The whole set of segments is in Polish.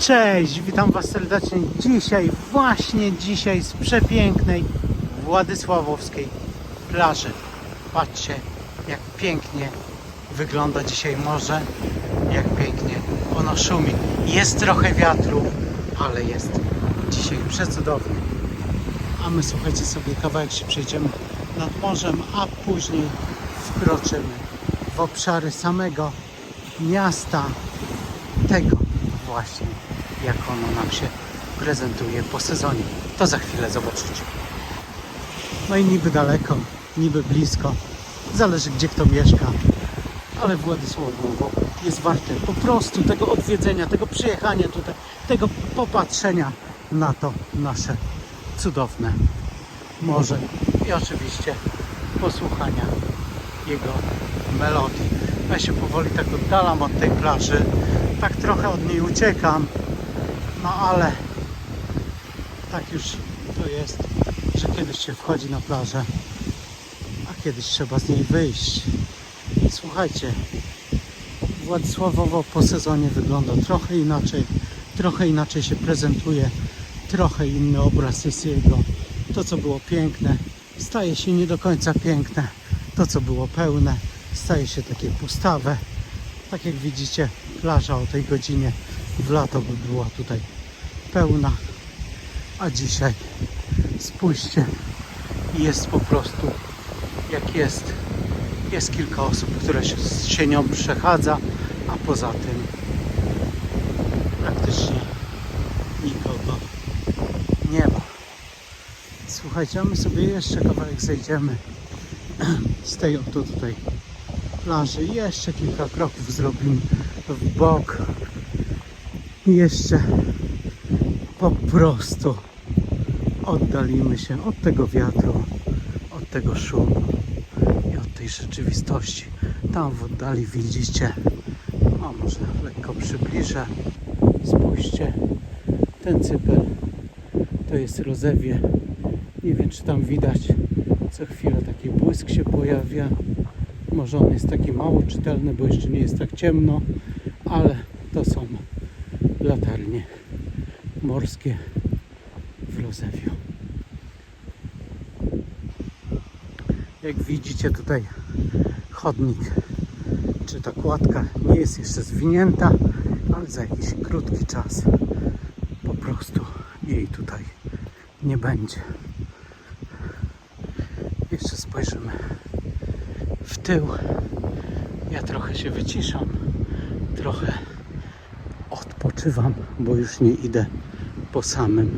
Cześć, witam Was serdecznie. Dzisiaj, właśnie dzisiaj z przepięknej Władysławowskiej plaży. Patrzcie, jak pięknie wygląda dzisiaj morze, jak pięknie ono szumi. Jest trochę wiatru, ale jest dzisiaj przecudownie. A my słuchajcie sobie kawałek się przejdziemy nad morzem, a później wkroczymy w obszary samego miasta tego właśnie, jak ono nam się prezentuje po sezonie. To za chwilę zobaczycie. No i niby daleko, niby blisko, zależy gdzie kto mieszka, ale Władysławowo jest warte po prostu tego odwiedzenia, tego przyjechania tutaj, tego popatrzenia na to nasze cudowne morze i oczywiście posłuchania jego melodii. Ja się powoli tak oddalam od tej plaży, tak trochę od niej uciekam, no ale tak już to jest, że kiedyś się wchodzi na plażę, a kiedyś trzeba z niej wyjść. Słuchajcie, Władysławowo po sezonie wygląda trochę inaczej, trochę inaczej się prezentuje, trochę inny obraz jest jego. To, co było piękne, staje się nie do końca piękne. To, co było pełne, staje się takie pustawe. Tak jak widzicie, plaża o tej godzinie w lato by była tutaj pełna, a dzisiaj spójrzcie, jest po prostu jak jest. Jest kilka osób, które się, się nią przechadza, a poza tym praktycznie nikogo nie ma. Słuchajcie, my sobie jeszcze kawałek zejdziemy z tej oto tutaj plaży. Jeszcze kilka kroków zrobimy w bok. Jeszcze po prostu oddalimy się od tego wiatru, od tego szumu i od tej rzeczywistości. Tam w oddali widzicie, a może lekko przybliżę, spójrzcie, ten cypel to jest rozewie. Nie wiem, czy tam widać, co chwilę taki błysk się pojawia. Może on jest taki mało czytelny, bo jeszcze nie jest tak ciemno, ale to są latarnie morskie w Rozewiu. Jak widzicie tutaj chodnik, czy ta kładka nie jest jeszcze zwinięta, ale za jakiś krótki czas po prostu jej tutaj nie będzie. Jeszcze spojrzymy w tył. Ja trochę się wyciszam, trochę odpoczywam, bo już nie idę po samym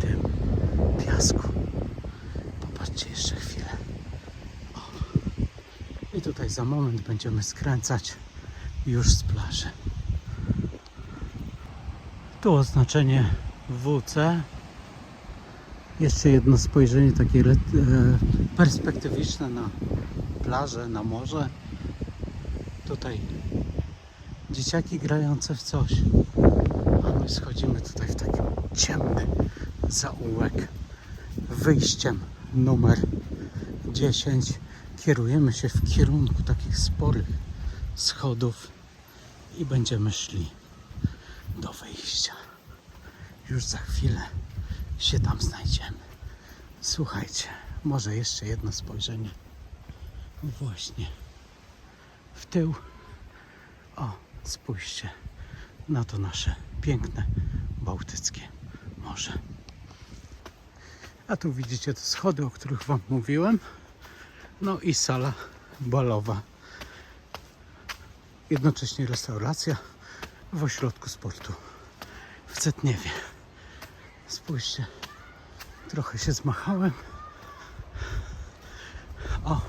tym piasku. Popatrzcie jeszcze chwilę. O. I tutaj za moment będziemy skręcać już z plaży. Tu oznaczenie WC. Jeszcze jedno spojrzenie takie e, perspektywiczne na plażę, na morze. Tutaj dzieciaki grające w coś. A my schodzimy tutaj w taki ciemny zaułek. Wyjściem numer 10 kierujemy się w kierunku takich sporych schodów i będziemy szli do wyjścia. Już za chwilę się tam znajdziemy. Słuchajcie, może jeszcze jedno spojrzenie. Właśnie w tył. O, spójrzcie na to nasze piękne bałtyckie morze. A tu widzicie te schody, o których Wam mówiłem. No i sala balowa. Jednocześnie restauracja w ośrodku sportu w Cetniewie. Spójrzcie, trochę się zmachałem. O,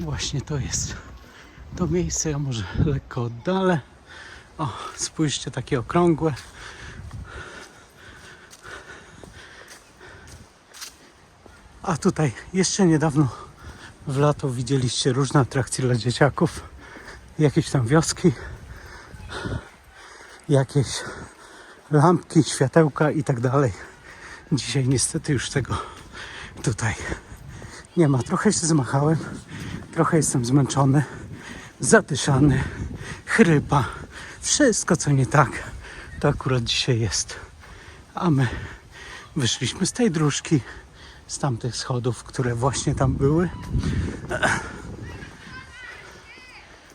właśnie to jest to miejsce. Ja może lekko oddalę. O, spójrzcie, takie okrągłe. A tutaj jeszcze niedawno w lato widzieliście różne atrakcje dla dzieciaków. Jakieś tam wioski, jakieś lampki, światełka i tak dalej. Dzisiaj niestety już tego tutaj nie ma. Trochę się zmachałem, trochę jestem zmęczony, zadyszany, chrypa, wszystko co nie tak to akurat dzisiaj jest. A my wyszliśmy z tej dróżki, z tamtych schodów, które właśnie tam były.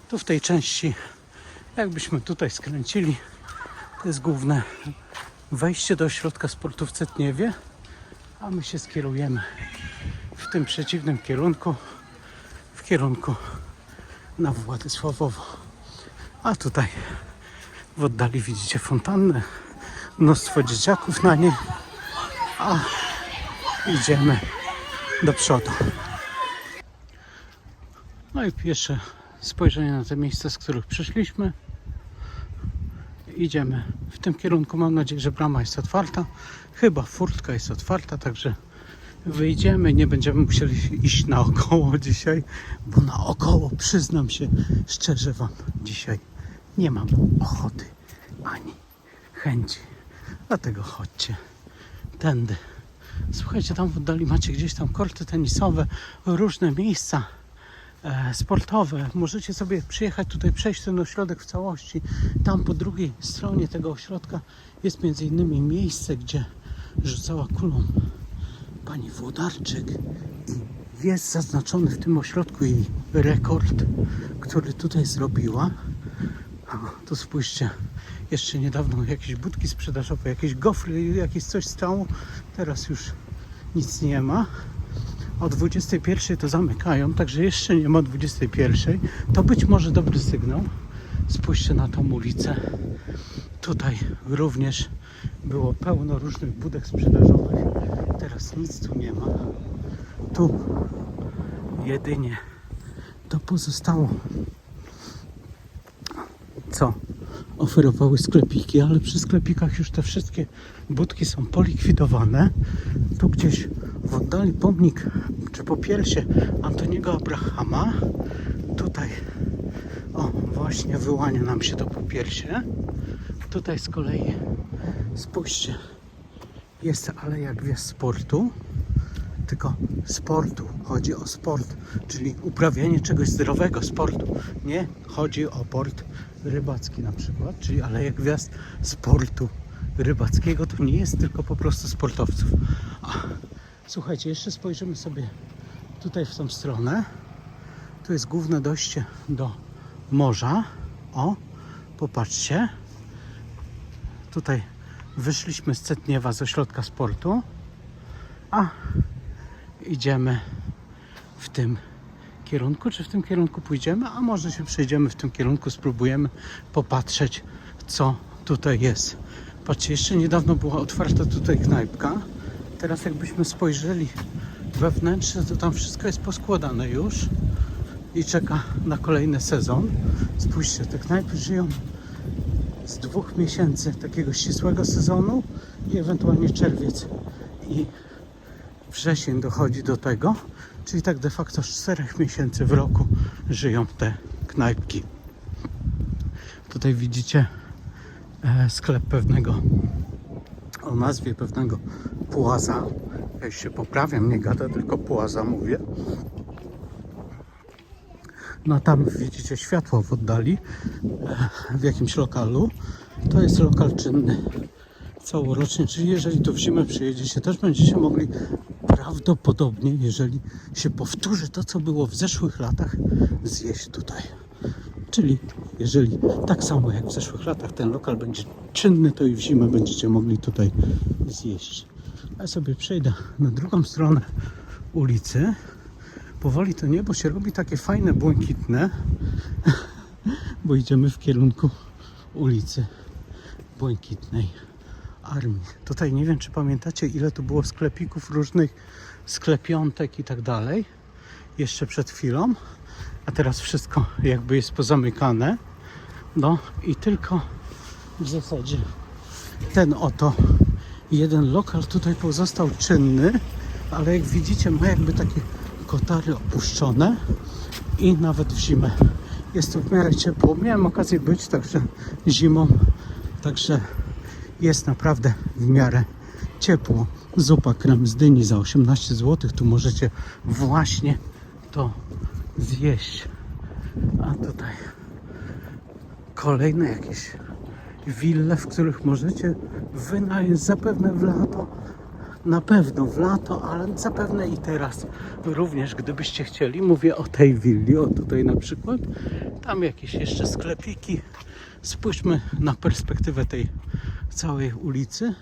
Tu w tej części, jakbyśmy tutaj skręcili, to jest główne wejście do ośrodka sportu w Cetniewie, a my się skierujemy w tym przeciwnym kierunku, w kierunku na Władysławowo. A tutaj w oddali widzicie fontannę, mnóstwo dzieciaków na niej, a idziemy do przodu. No i pierwsze spojrzenie na te miejsca, z których przyszliśmy. Idziemy w tym kierunku. Mam nadzieję, że brama jest otwarta. Chyba furtka jest otwarta, także wyjdziemy. Nie będziemy musieli iść naokoło dzisiaj, bo naokoło, przyznam się szczerze Wam, dzisiaj nie mam ochoty ani chęci. Dlatego chodźcie tędy. Słuchajcie, tam w oddali macie gdzieś tam korty tenisowe, różne miejsca e, sportowe. Możecie sobie przyjechać tutaj, przejść ten ośrodek w całości. Tam po drugiej stronie tego ośrodka jest między innymi miejsce, gdzie rzucała kulą pani Włodarczyk. Jest zaznaczony w tym ośrodku jej rekord, który tutaj zrobiła. O, tu spójrzcie, jeszcze niedawno jakieś budki sprzedażowe, jakieś gofry, jakieś coś stało. Teraz już nic nie ma. O 21 to zamykają, także jeszcze nie ma 21. To być może dobry sygnał. Spójrzcie na tą ulicę. Tutaj również było pełno różnych budek sprzedażowych. Teraz nic tu nie ma. Tu jedynie to pozostało co oferowały sklepiki, ale przy sklepikach już te wszystkie budki są polikwidowane. Tu gdzieś w oddali pomnik, czy popiersie Antoniego Abrahama. Tutaj, o właśnie wyłania nam się to popiersie. Tutaj z kolei, spójrzcie, jest Aleja Gwiazd Sportu tylko sportu. Chodzi o sport, czyli uprawianie czegoś zdrowego, sportu. Nie chodzi o port rybacki na przykład, czyli Aleja Gwiazd Sportu Rybackiego. To nie jest tylko po prostu sportowców. A, słuchajcie, jeszcze spojrzymy sobie tutaj w tą stronę. Tu jest główne dojście do morza. O, popatrzcie. Tutaj wyszliśmy z Cetniewa, z ośrodka sportu. A idziemy w tym kierunku, czy w tym kierunku pójdziemy, a może się przejdziemy w tym kierunku, spróbujemy popatrzeć, co tutaj jest. Patrzcie, jeszcze niedawno była otwarta tutaj knajpka. Teraz jakbyśmy spojrzeli wewnętrznie, to tam wszystko jest poskładane już i czeka na kolejny sezon. Spójrzcie, te knajpy żyją z dwóch miesięcy takiego ścisłego sezonu i ewentualnie czerwiec i wrzesień dochodzi do tego, czyli tak de facto 4 miesięcy w roku żyją te knajpki. Tutaj widzicie e, sklep pewnego o nazwie pewnego płaza. Ja się poprawiam, nie gada, tylko płaza mówię. No tam widzicie światło w oddali e, w jakimś lokalu. To jest lokal czynny całorocznie, czyli jeżeli tu w zimę przyjedziecie, też będziecie mogli prawdopodobnie, jeżeli się powtórzy to, co było w zeszłych latach, zjeść tutaj. Czyli jeżeli tak samo jak w zeszłych latach ten lokal będzie czynny, to i w zimę będziecie mogli tutaj zjeść. Ja sobie przejdę na drugą stronę ulicy. Powoli to niebo się robi takie fajne, błękitne, bo idziemy w kierunku ulicy Błękitnej Armii. Tutaj nie wiem, czy pamiętacie, ile tu było sklepików różnych, sklepiątek i tak dalej, jeszcze przed chwilą, a teraz wszystko jakby jest pozamykane. No i tylko w zasadzie ten oto jeden lokal tutaj pozostał czynny, ale jak widzicie ma jakby takie kotary opuszczone i nawet w zimę jest tu w miarę ciepło. Miałem okazję być także zimą, także jest naprawdę w miarę ciepło. Zupa krem z dyni za 18 zł. Tu możecie właśnie to zjeść. A tutaj kolejne jakieś wille, w których możecie wynająć zapewne w lato, na pewno w lato, ale zapewne i teraz również, gdybyście chcieli. Mówię o tej willi, o tutaj na przykład. Tam jakieś jeszcze sklepiki. Spójrzmy na perspektywę tej całej ulicy.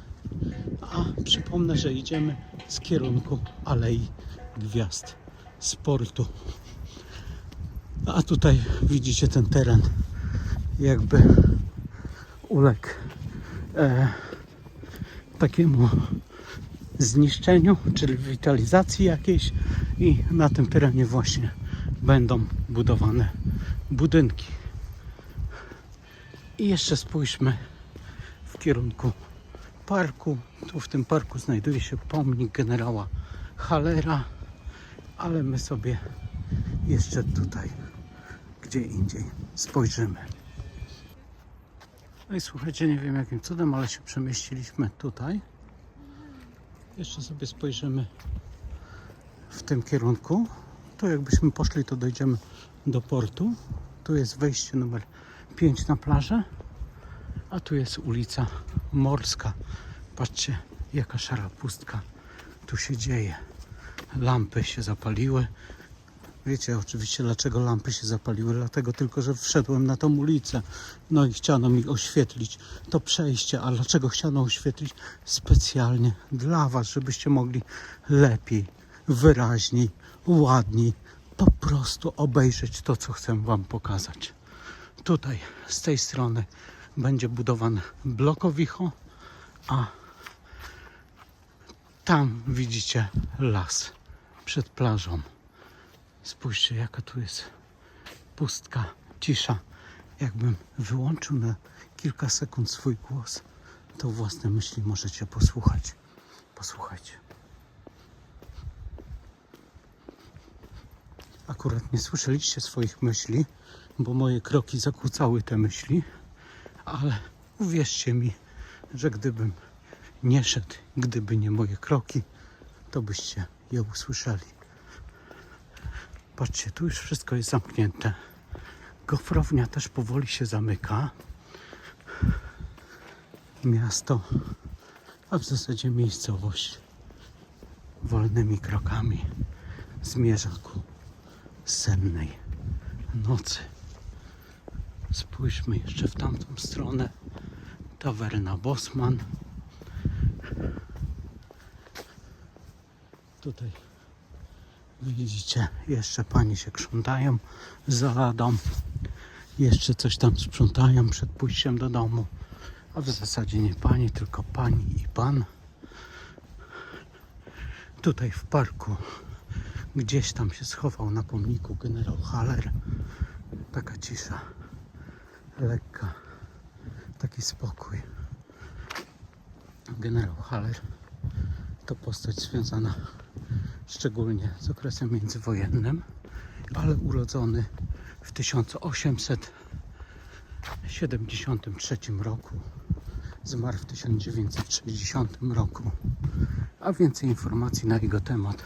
A przypomnę, że idziemy z kierunku Alei Gwiazd Sportu. A tutaj widzicie ten teren jakby uległ e, takiemu zniszczeniu, czyli witalizacji jakiejś i na tym terenie właśnie będą budowane budynki. I jeszcze spójrzmy kierunku parku. Tu w tym parku znajduje się pomnik generała Halera, ale my sobie jeszcze tutaj, gdzie indziej spojrzymy. No i słuchajcie, nie wiem jakim cudem, ale się przemieściliśmy tutaj. Jeszcze sobie spojrzymy w tym kierunku. Tu jakbyśmy poszli, to dojdziemy do portu. Tu jest wejście numer 5 na plażę, a tu jest ulica Morska. Patrzcie, jaka szara pustka tu się dzieje. Lampy się zapaliły. Wiecie oczywiście dlaczego lampy się zapaliły, dlatego tylko, że wszedłem na tą ulicę, no i chciano mi oświetlić to przejście. A dlaczego chciano oświetlić? Specjalnie dla Was, żebyście mogli lepiej, wyraźniej, ładniej po prostu obejrzeć to, co chcę Wam pokazać. Tutaj, z tej strony będzie budowane blokowicho, a tam widzicie las przed plażą. Spójrzcie, jaka tu jest pustka, cisza. Jakbym wyłączył na kilka sekund swój głos, to własne myśli możecie posłuchać. Posłuchajcie. Akurat nie słyszeliście swoich myśli, bo moje kroki zakłócały te myśli, ale uwierzcie mi, że gdybym nie szedł, gdyby nie moje kroki, to byście je usłyszeli. Patrzcie, tu już wszystko jest zamknięte. Gofrownia też powoli się zamyka. Miasto, a w zasadzie miejscowość wolnymi krokami zmierza ku sennej nocy. Spójrzmy jeszcze w tamtą stronę. Tawerna Bosman. Tutaj widzicie, jeszcze pani się krzątają za ladą. Jeszcze coś tam sprzątają przed pójściem do domu. A w zasadzie nie pani, tylko pani i pan. Tutaj w parku gdzieś tam się schował na pomniku generał Haller. Taka cisza, lekka, taki spokój. Generał Haller to postać związana szczególnie z okresem międzywojennym, ale urodzony w 1873 roku, zmarł w 1960 roku. A więcej informacji na jego temat,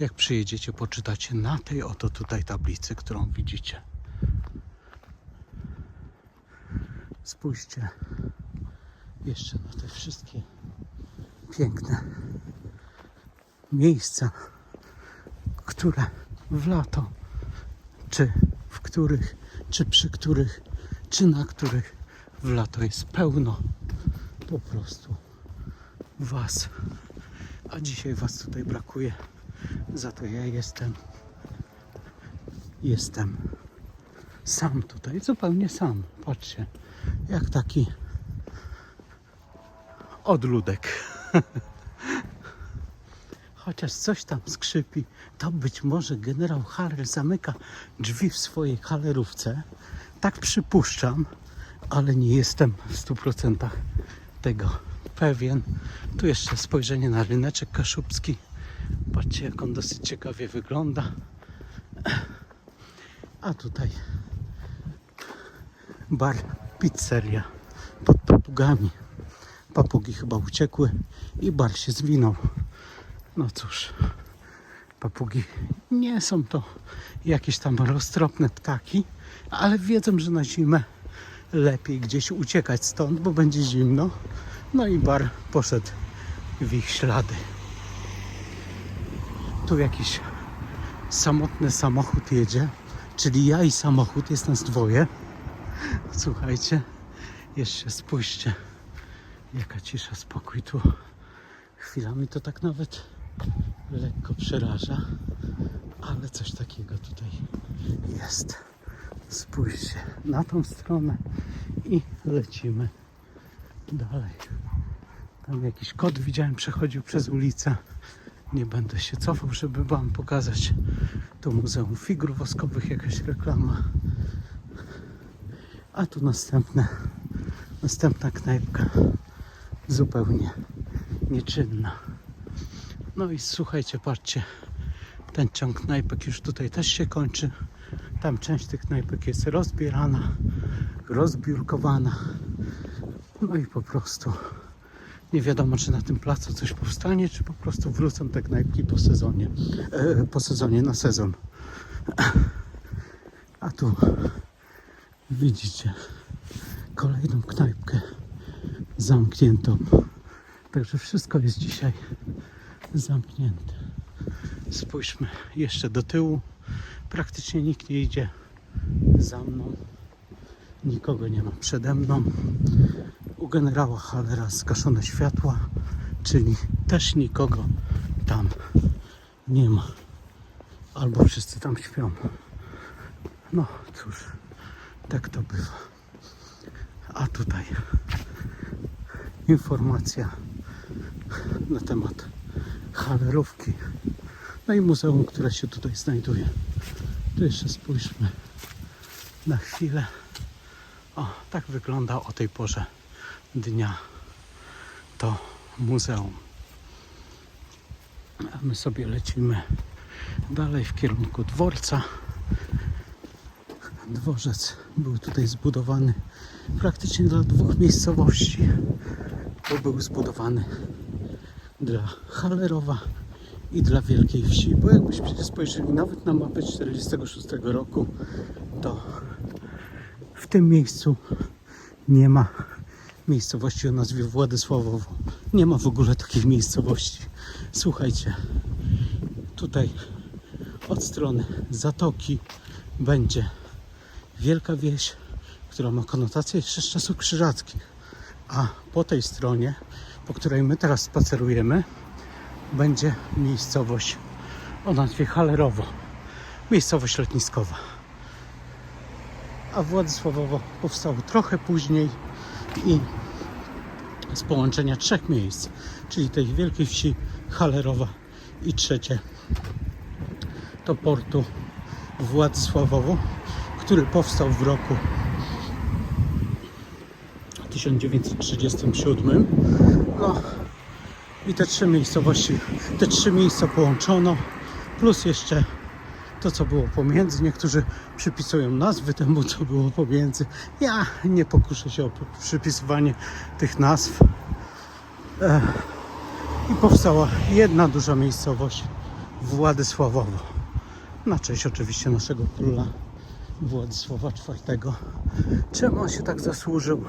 jak przyjedziecie, poczytacie na tej oto tutaj tablicy, którą widzicie. Spójrzcie jeszcze na te wszystkie piękne miejsca, które w lato, czy w których, czy przy których, czy na których w lato jest pełno po prostu Was. A dzisiaj Was tutaj brakuje. Za to ja jestem. Jestem sam tutaj, zupełnie sam. Patrzcie, jak taki odludek. Chociaż coś tam skrzypi, to być może generał Harrel zamyka drzwi w swojej halerówce. Tak przypuszczam, ale nie jestem w 100% tego pewien. Tu jeszcze spojrzenie na ryneczek kaszubski. Patrzcie, jak on dosyć ciekawie wygląda. A tutaj bar, pizzeria pod papugami. Papugi chyba uciekły i bar się zwinął. No cóż, papugi nie są to jakieś tam roztropne ptaki, ale wiedzą, że na zimę lepiej gdzieś uciekać stąd, bo będzie zimno. No i bar poszedł w ich ślady. Tu jakiś samotny samochód jedzie, czyli ja i samochód, jest nas dwoje. Słuchajcie, jeszcze spójrzcie, jaka cisza, spokój tu. Chwilami to tak nawet lekko przeraża, ale coś takiego tutaj jest. Spójrzcie na tą stronę i lecimy dalej. Tam jakiś kot widziałem, przechodził przez ulicę. Nie będę się cofał, żeby Wam pokazać to Muzeum Figur Woskowych, jakaś reklama. A tu następne, następna knajpka, zupełnie nieczynna. No i słuchajcie, patrzcie, ten ciąg knajpek już tutaj też się kończy. Tam część tych knajpek jest rozbierana, rozbiurkowana. No i po prostu nie wiadomo, czy na tym placu coś powstanie, czy po prostu wrócą te knajpki po sezonie. E, po sezonie, na sezon. A tu widzicie kolejną knajpkę zamkniętą. Także wszystko jest dzisiaj zamknięte. Spójrzmy jeszcze do tyłu. Praktycznie nikt nie idzie za mną. Nikogo nie ma przede mną. U generała Hallera zgaszone światła, czyli też nikogo tam nie ma. Albo wszyscy tam śpią. No cóż, tak to bywa. A tutaj informacja na temat Hallerówki. No i muzeum, które się tutaj znajduje. Tu jeszcze spójrzmy na chwilę. O, tak wygląda o tej porze dnia to muzeum. A my sobie lecimy dalej w kierunku dworca. Dworzec był tutaj zbudowany praktycznie dla dwóch miejscowości, bo był zbudowany dla Hallerowa i dla Wielkiej Wsi. Bo jakbyśmy spojrzeli nawet na mapę 46 roku, to w tym miejscu nie ma miejscowości o nazwie Władysławowo. Nie ma w ogóle takich miejscowości. Słuchajcie, tutaj od strony zatoki będzie wielka wieś, która ma konotację jeszcze z czasów krzyżackich. A po tej stronie, po której my teraz spacerujemy, będzie miejscowość o nazwie Halerowo. Miejscowość letniskowa. A Władysławowo powstało trochę później i z połączenia trzech miejsc, czyli tej wielkiej wsi Halerowa i trzecie to portu Władysławowo, który powstał w roku 1937. No i te trzy miejscowości, te trzy miejsca połączono, plus jeszcze to, co było pomiędzy. Niektórzy przypisują nazwy temu, co było pomiędzy. Ja nie pokuszę się o przypisywanie tych nazw. E, I powstała jedna duża miejscowość Władysławowo. Na cześć oczywiście naszego króla Władysława IV. Czemu on się tak zasłużył,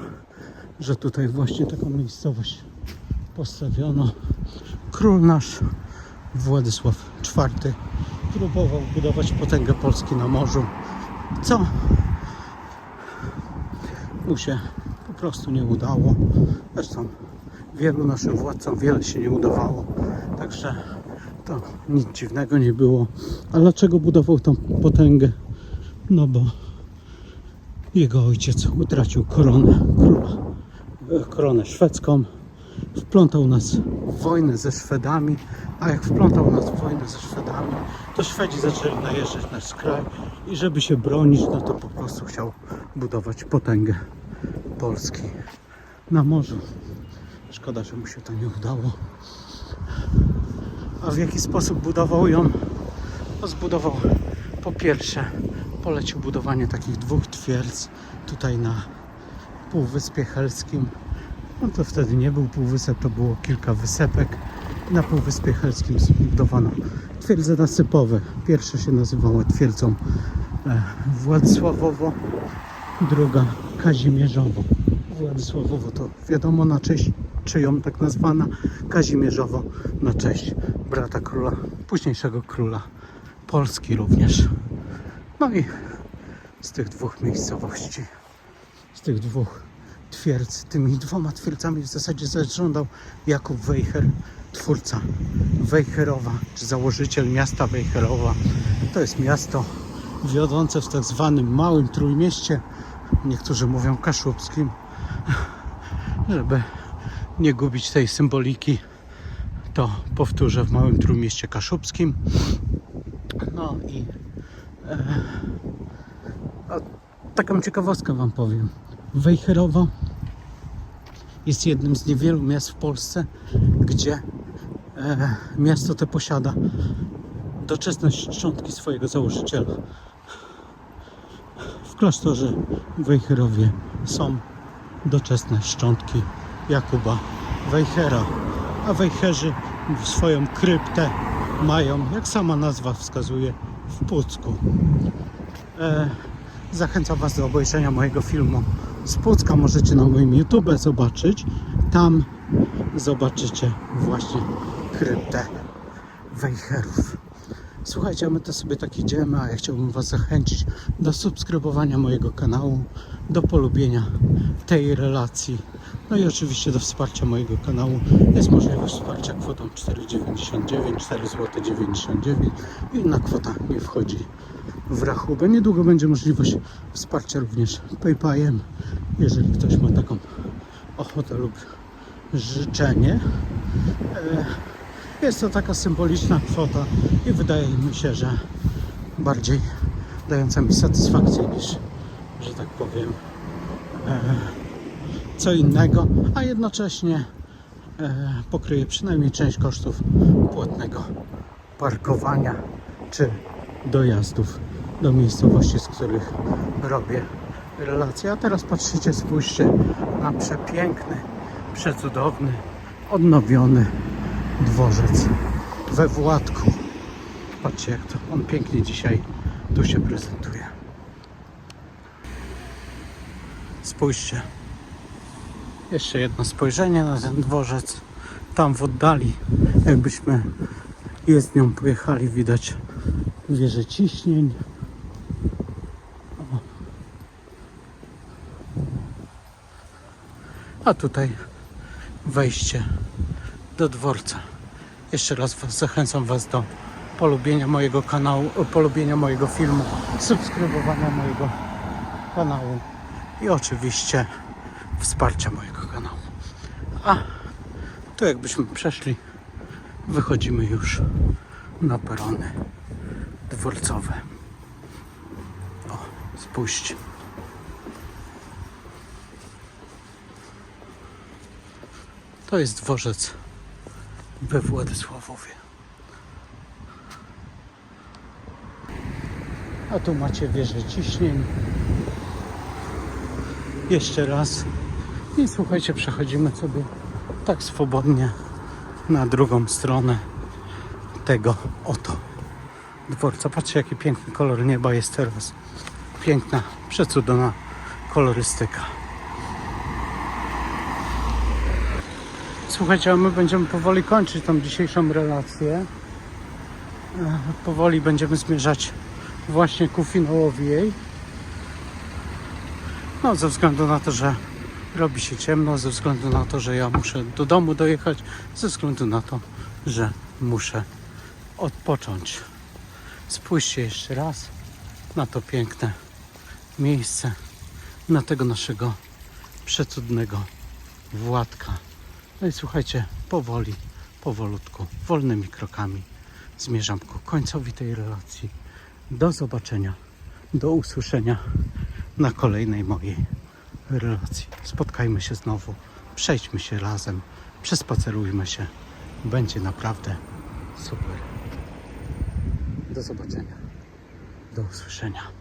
że tutaj właśnie taką miejscowość postawiono? Król nasz Władysław IV próbował budować potęgę Polski na morzu, co mu się po prostu nie udało. Zresztą wielu naszym władcom wiele się nie udawało, także to nic dziwnego nie było. A dlaczego budował tą potęgę? No bo jego ojciec utracił koronę e, koronę szwedzką, wplątał nas w wojnę ze Szwedami, a jak wplątał nas w wojnę ze Szwedami, to Szwedzi zaczęli najeżdżać na nasz kraj i żeby się bronić, no to po prostu chciał budować potęgę Polski na morzu. Szkoda, że mu się to nie udało. A w jaki sposób budował ją? No zbudował po pierwsze polecił budowanie takich dwóch twierdz tutaj na Półwyspie Helskim. No to wtedy nie był półwysep, to było kilka wysepek. Na Półwyspie Helskim zbudowano twierdze nasypowe. Pierwsza się nazywała twierdzą e, Władysławowo, druga Kazimierzowo. Władysławowo to wiadomo na cześć czyją tak nazwana Kazimierzowo na cześć brata króla, późniejszego króla Polski również. No i z tych dwóch miejscowości, z tych dwóch twierdz, tymi dwoma twierdzami w zasadzie zarządzał Jakub Wejher, twórca Wejherowa, czy założyciel miasta Wejherowa. To jest miasto wiodące w tak zwanym Małym Trójmieście, niektórzy mówią kaszubskim, żeby nie gubić tej symboliki, to powtórzę w Małym Trójmieście Kaszubskim. A taką ciekawostkę Wam powiem. Wejherowo jest jednym z niewielu miast w Polsce, gdzie e, miasto te posiada doczesne szczątki swojego założyciela. W klasztorze Wejherowie są doczesne szczątki Jakuba Wejhera, a Wejherzy swoją kryptę mają, jak sama nazwa wskazuje, w Pucku. E, zachęcam Was do obejrzenia mojego filmu z Pucka. Możecie na moim YouTube zobaczyć. Tam zobaczycie właśnie kryptę Wejherów. Słuchajcie, a my to sobie tak idziemy, a ja chciałbym Was zachęcić do subskrybowania mojego kanału, do polubienia tej relacji, no i oczywiście do wsparcia mojego kanału. Jest możliwość wsparcia kwotą 4,99, 4,99 zł. Inna kwota nie wchodzi w rachubę. Niedługo będzie możliwość wsparcia również PayPalem, jeżeli ktoś ma taką ochotę lub życzenie. E, Jest to taka symboliczna kwota i wydaje mi się, że bardziej dająca mi satysfakcję niż, że tak powiem, e, co innego, a jednocześnie e, pokryje przynajmniej część kosztów płatnego parkowania czy dojazdów do miejscowości, z których robię relacje. A teraz patrzycie, spójrzcie na przepiękny, przecudowny, odnowiony dworzec we Władku. Patrzcie, jak to on pięknie dzisiaj tu się prezentuje. Spójrzcie. Jeszcze jedno spojrzenie na ten dworzec. Tam w oddali, jakbyśmy jezdnią pojechali, widać wieże ciśnień. A tutaj wejście do dworca. Jeszcze raz was, zachęcam Was do polubienia mojego kanału, polubienia mojego filmu, subskrybowania mojego kanału i oczywiście wsparcia mojego kanału. A tu jakbyśmy przeszli, wychodzimy już na perony dworcowe. O, spójrzcie. To jest dworzec we Władysławowie. A tu macie wieżę ciśnień. Jeszcze raz. I słuchajcie, przechodzimy sobie tak swobodnie na drugą stronę tego oto dworca. Patrzcie, jaki piękny kolor nieba jest teraz. Piękna, przecudowna kolorystyka. Słuchajcie, a my będziemy powoli kończyć tą dzisiejszą relację. E, Powoli będziemy zmierzać właśnie ku finałowi jej. No, ze względu na to, że robi się ciemno, ze względu na to, że ja muszę do domu dojechać, ze względu na to, że muszę odpocząć. Spójrzcie jeszcze raz na to piękne miejsce, na tego naszego przecudnego Władka. No i słuchajcie, powoli, powolutku, wolnymi krokami zmierzam ku końcowi tej relacji. Do zobaczenia, do usłyszenia na kolejnej mojej relacji. Spotkajmy się znowu, przejdźmy się razem, przespacerujmy się. Będzie naprawdę super. Do zobaczenia, do usłyszenia.